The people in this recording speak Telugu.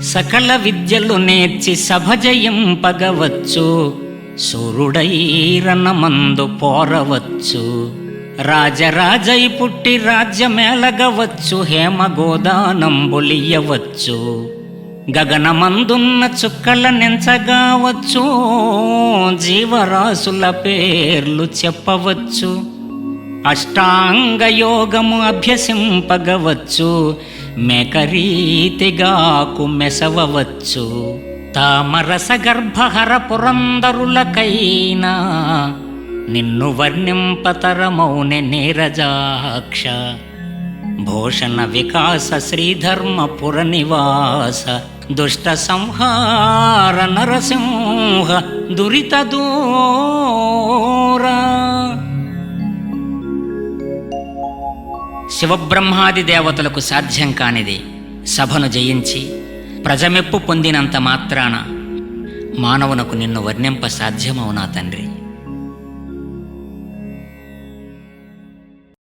సకల విద్యలు నేర్చి సభజయింపగవచ్చు సూర్యుడైరనమందు పోరవచ్చు. రాజరాజై పుట్టి రాజ్యమేలగవచ్చు. హేమగోదానంబులియవచ్చు గగనమందున్న చుక్కల నెంచగావచ్చు. జీవరాశుల పేర్లు చెప్పవచ్చు. అష్టాంగ యోగము అభ్యసింపగవచ్చు. మేకరీతిగాకు మెసవవచ్చు. తామరస గర్భహర పురందరులకైనా నిన్ను వర్ణింపతరమౌనె నీరజాక్ష. భూషణ వికాస శ్రీధర్మపుర నివాస దుష్ట సంహార నరసింహ దురిత దూరా శివబ్రహ్మాది దేవతలకు సాధ్యం కానిది సభను జయించి ప్రజమెప్పు పొందినంత మాత్రాన మానవునకు నిన్ను వర్ణింప సాధ్యమవునా తండ్రి?